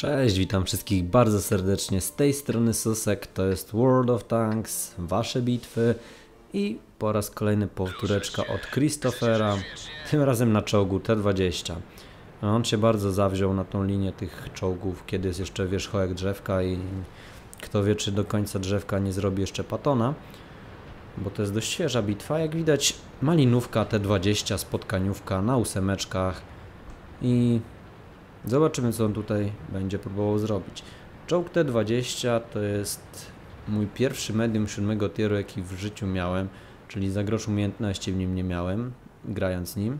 Cześć, witam wszystkich bardzo serdecznie. Z tej strony Susek, to jest World of Tanks, wasze bitwy i po raz kolejny powtóreczka od Christophera, tym razem na czołgu T-20. On się bardzo zawziął na tą linię tych czołgów, kiedy jest jeszcze wierzchołek drzewka i kto wie, czy do końca drzewka nie zrobi jeszcze patona, bo to jest dość świeża bitwa. Jak widać, malinówka T-20, spotkaniówka na ósemeczkach i Zobaczymy, co on tutaj będzie próbował zrobić. Czołg T20 to jest mój pierwszy medium siódmego tieru, jaki w życiu miałem, czyli za grosz umiejętności w nim nie miałem, grając nim.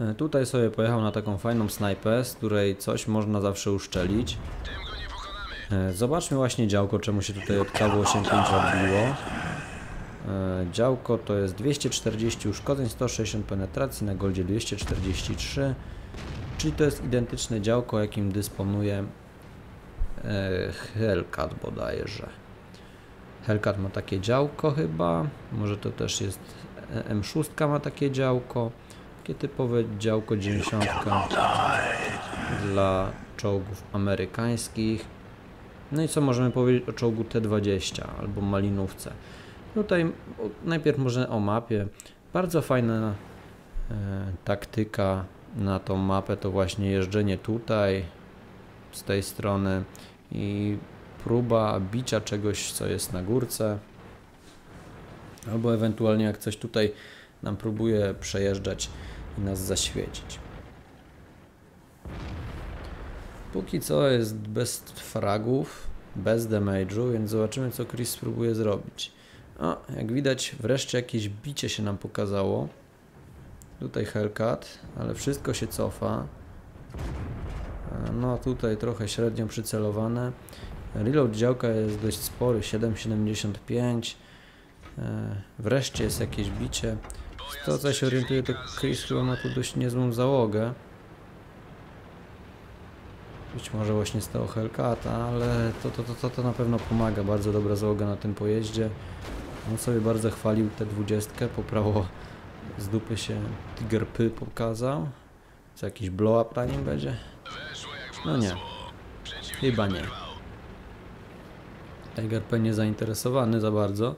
E, Tutaj sobie pojechał na taką fajną snajpę, z której coś można zawsze uszczelić. E, Zobaczmy właśnie działko, czemu się tutaj od KW85 odbiło. E, Działko to jest 240 uszkodzeń, 160 penetracji, na goldzie 243, czyli to jest identyczne działko, jakim dysponuje e, Hellcat bodajże. Hellcat ma takie działko chyba, może to też jest e, M6 ma takie działko, takie typowe działko 90 dla czołgów amerykańskich. No i co możemy powiedzieć o czołgu T20 albo Malinówce? Tutaj najpierw może o mapie. Bardzo fajna e, taktyka na tą mapę to właśnie jeżdżenie tutaj z tej strony i próba bicia czegoś, co jest na górce. Albo ewentualnie jak coś tutaj nam próbuje przejeżdżać i nas zaświecić. Póki co jest bez fragów, bez damage'u, więc zobaczymy co Chris spróbuje zrobić. O, jak widać wreszcie jakieś bicie się nam pokazało. Tutaj Hellcat, ale wszystko się cofa. E, No tutaj trochę średnio przycelowane. Reload działka jest dość spory, 7,75. E, Wreszcie jest jakieś bicie. Z to co się orientuje to Chris chyba ma tu dość niezłą załogę. Być może właśnie z tego Hellcata, ale to, to, to, to, to na pewno pomaga. Bardzo dobra załoga na tym pojeździe. On sobie bardzo chwalił tę dwudziestkę, poprawo z dupy się Tiger P pokazał. Co jakiś blow up na nim będzie? No nie. Chyba nie. Tiger P nie zainteresowany za bardzo,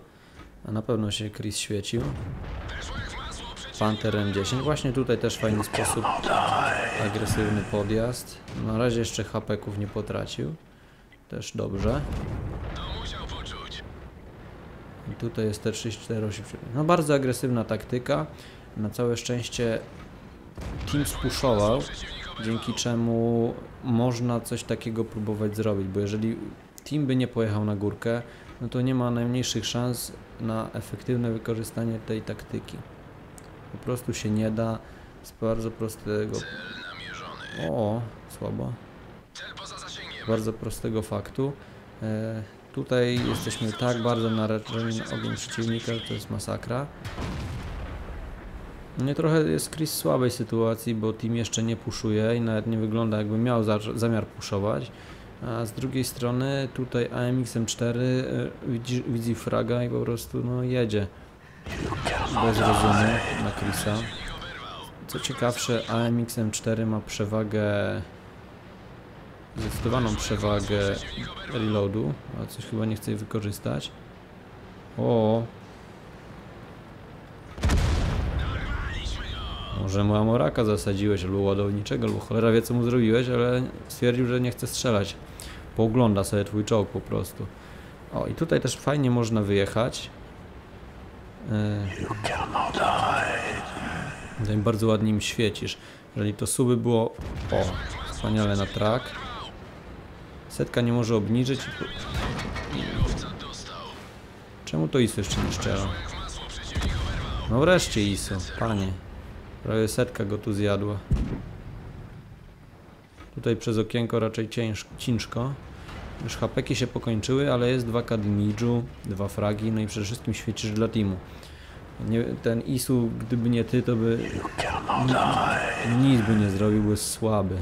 a na pewno się Chris świecił. Panther M10. Właśnie tutaj też fajny sposób agresywny podjazd. Na razie jeszcze hapeków nie potracił. Też dobrze. I tutaj jest T3487. No bardzo agresywna taktyka. Na całe szczęście team spuszował, dzięki czemu można coś takiego próbować zrobić, bo jeżeli team by nie pojechał na górkę, no to nie ma najmniejszych szans na efektywne wykorzystanie tej taktyki. Po prostu się nie da z bardzo prostego... O, słabo. Bardzo prostego faktu. E, Tutaj jesteśmy tak bardzo narażeni na ogień przeciwnika, że to jest masakra. Nie trochę jest Chris w słabej sytuacji, bo team jeszcze nie puszuje i nawet nie wygląda jakby miał za, zamiar puszować. A z drugiej strony tutaj AMX M4 y, widzi, widzi fraga i po prostu no jedzie bez rozumu na Chrisa. Co ciekawsze AMX M4 ma przewagę zdecydowaną przewagę reloadu, ale coś chyba nie chce jej wykorzystać. O. Może mu amoraka zasadziłeś albo ładowniczego, albo cholera wie co mu zrobiłeś, ale stwierdził, że nie chce strzelać. Poogląda sobie twój czołg po prostu. O i tutaj też fajnie można wyjechać. Yy. Tutaj bardzo ładnie im świecisz. Jeżeli to suby było... O, wspaniale na track. Setka nie może obniżyć. Czemu to ISO jeszcze nie szczera? No wreszcie ISO, panie. Prawie setka go tu zjadła. Tutaj przez okienko raczej cięż, ciężko. Już hapeki się pokończyły, ale jest 2k damage'u, dwa fragi, no i przede wszystkim świecisz dla teamu. Nie, ten Isu, gdyby nie ty, to by nic by nie zrobił, był słaby.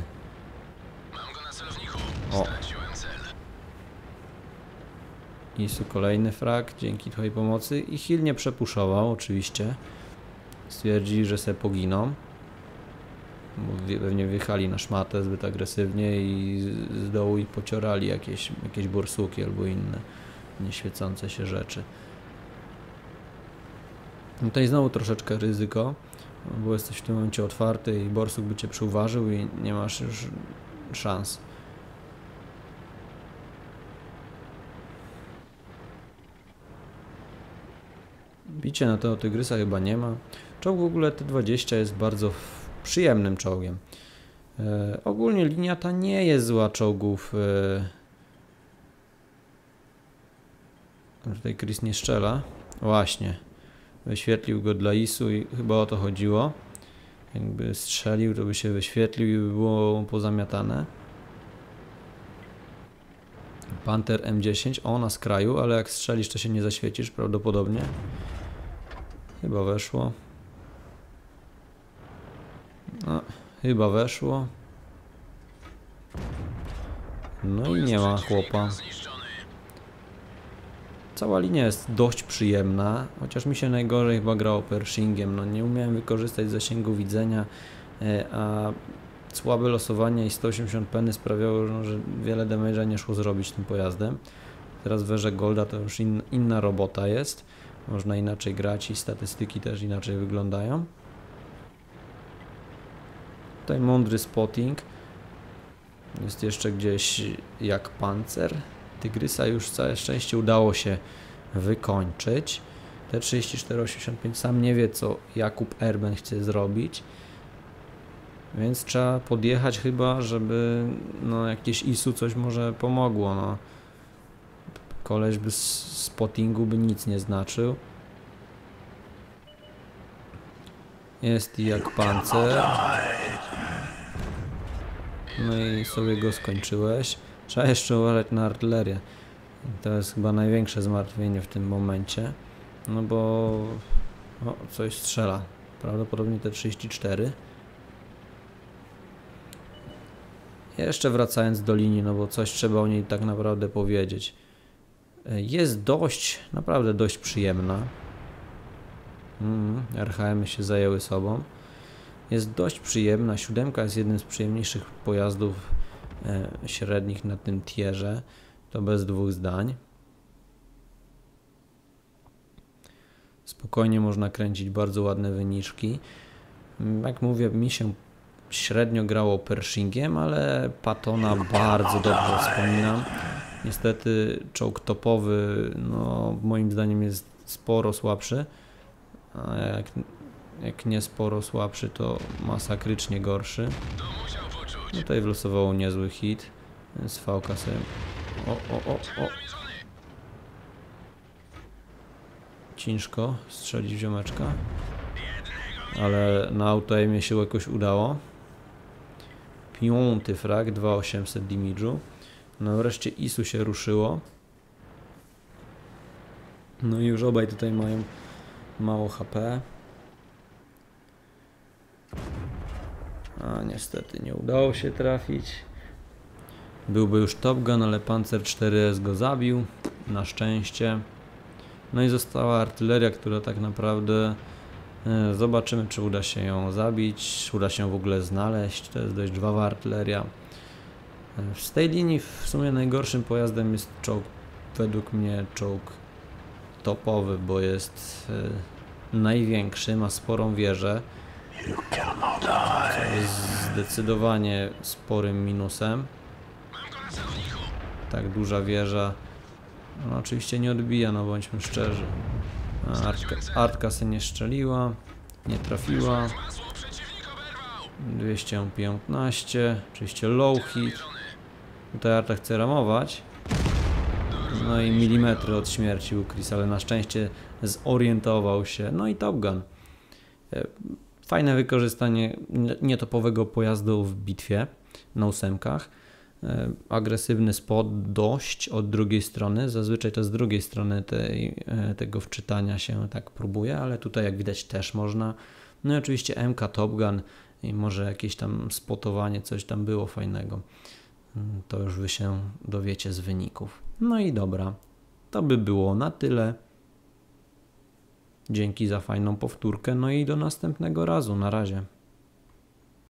O, Isu kolejny frak dzięki twojej pomocy i Hill nie przepuszował oczywiście. Stwierdzi, że se poginą. Bo pewnie wjechali na szmatę zbyt agresywnie i z- dołu i pociorali jakieś, jakieś borsuki albo inne nieświecące się rzeczy. Tutaj znowu troszeczkę ryzyko, bo jesteś w tym momencie otwarty i borsuk by cię przyuważył i nie masz już szans. Bicie na tego tygrysa chyba nie ma. Czołg w ogóle T20 jest bardzo przyjemnym czołgiem. E, ogólnie linia ta nie jest zła czołgów. E, tutaj Chris nie strzela. Właśnie. Wyświetlił go dla ISU i chyba o to chodziło. Jakby strzelił, to by się wyświetlił i by było pozamiatane. Panther M10, o na skraju, ale jak strzelisz to się nie zaświecisz prawdopodobnie. Chyba weszło. No, chyba weszło. No i nie ma chłopa. Cała linia jest dość przyjemna, chociaż mi się najgorzej chyba grało Pershingiem. No nie umiałem wykorzystać zasięgu widzenia, e, a słabe losowanie i 180 peny sprawiało, że wiele damage'a nie szło zrobić tym pojazdem. Teraz wieżę Golda to już in, inna robota jest. Można inaczej grać i statystyki też inaczej wyglądają. Tutaj mądry spotting. Jest jeszcze gdzieś jak pancer. Tygrysa już całe szczęście udało się wykończyć. T3485 sam nie wie co Jakub Erben chce zrobić. Więc trzeba podjechać chyba, żeby no jakieś ISU coś może pomogło. No. Koleś by z spottingu by nic nie znaczył. Jest i jak pancer. No i sobie go skończyłeś. Trzeba jeszcze uważać na artylerię. To jest chyba największe zmartwienie w tym momencie. No bo o, coś strzela. Prawdopodobnie te 34. Jeszcze wracając do linii, no bo coś trzeba o niej tak naprawdę powiedzieć. Jest dość, naprawdę dość przyjemna. Mm, RHM się zajęły sobą. Jest dość przyjemna. Siódemka jest jednym z przyjemniejszych pojazdów e, średnich na tym tierze. To bez dwóch zdań. Spokojnie można kręcić bardzo ładne wyniczki. Mm, Jak mówię, mi się średnio grało Pershingiem, ale Patona bardzo dobrze wspominam. Niestety czołg topowy, no moim zdaniem jest sporo słabszy, a jak, jak nie sporo słabszy, to masakrycznie gorszy. No Tutaj wylosowało niezły hit, więc fałka sobie... O, o, o, o! Ciężko strzelić ziomeczka, ale na auto się jakoś udało. Piąty frag, 2800 damage'u. No wreszcie Isu się ruszyło. No i już obaj tutaj mają mało HP. A niestety nie udało się trafić. Byłby już Top Gun, ale Panzer 4S go zabił. Na szczęście. No i została artyleria, która tak naprawdę e, zobaczymy, czy uda się ją zabić, czy uda się w ogóle znaleźć. To jest dość żwawa artyleria. Z tej linii w sumie najgorszym pojazdem jest czołg, według mnie czołg topowy, bo jest e, największy, ma sporą wieżę. Co jest zdecydowanie sporym minusem. Tak duża wieża. No, oczywiście nie odbija, no bądźmy szczerzy. Artka, Artka się nie strzeliła, nie trafiła. 215, oczywiście low hit. Tutaj Arta chce ramować. No i milimetry od śmierci u Chris, ale na szczęście zorientował się. No i Top Gun. E, Fajne wykorzystanie nie- nietopowego pojazdu w bitwie na ósemkach. E, Agresywny spot dość od drugiej strony. Zazwyczaj to z drugiej strony tej, e, tego wczytania się tak próbuje, ale tutaj jak widać też można. No i oczywiście MK Top Gun i może jakieś tam spotowanie, coś tam było fajnego. To już wy się dowiecie z wyników. No i dobra, to by było na tyle. Dzięki za fajną powtórkę, no i do następnego razu. Na razie.